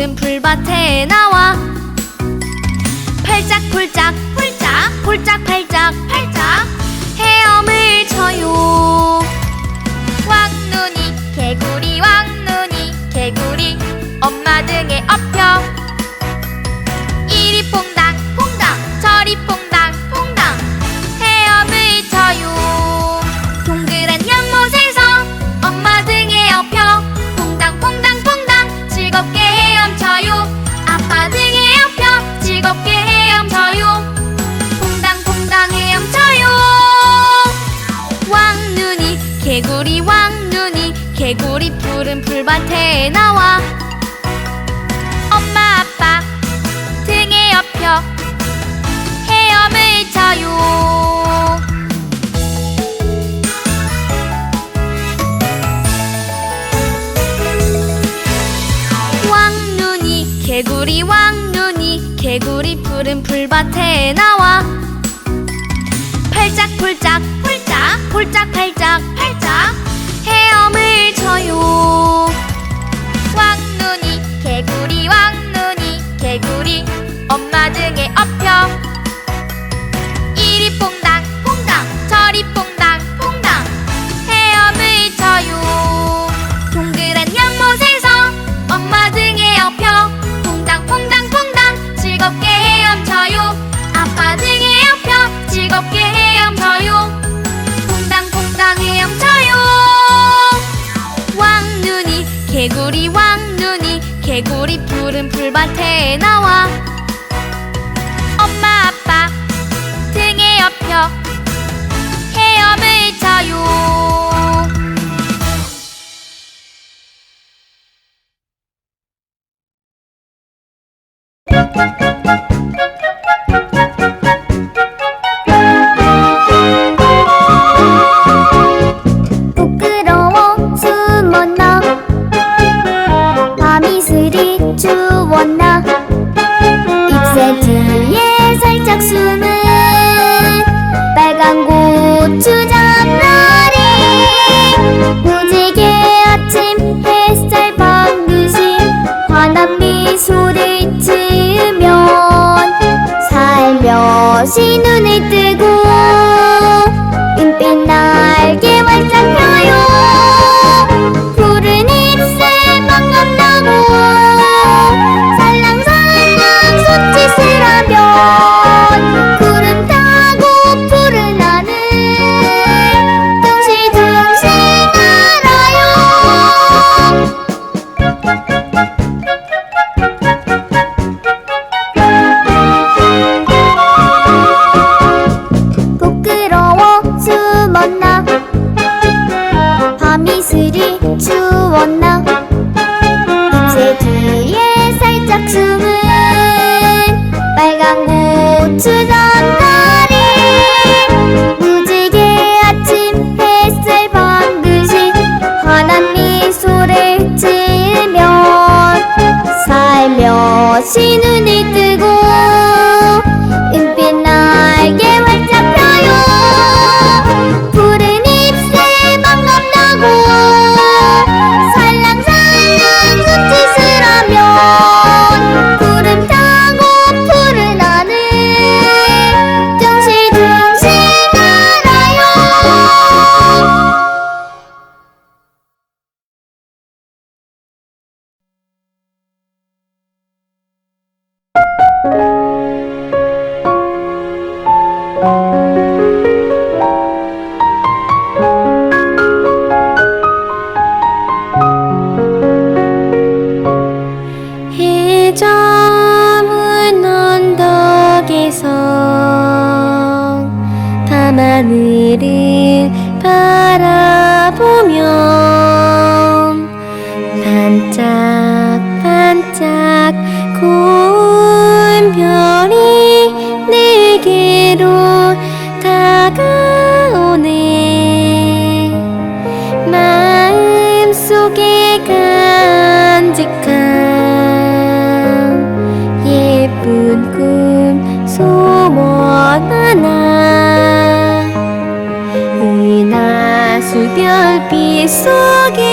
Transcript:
오늘은 풀밭에 나와. 팔짝 폴짝 폴짝 폴짝 팔짝 팔짝. 에 나와. 엄마 아빠 등에 업혀 헤엄을 쳐요. 왕눈이 개구리 왕눈이 개구리 푸른 풀밭에 나와. 팔짝 폴짝 폴짝 폴짝 팔짝 팔짝. 나와. 엄마 아빠 등에 업혀 헤엄을 쳐요. 死ぬねってご I see you. 해저문 언덕에서 밤하늘을 바라보면 반짝반짝 이별 비 속에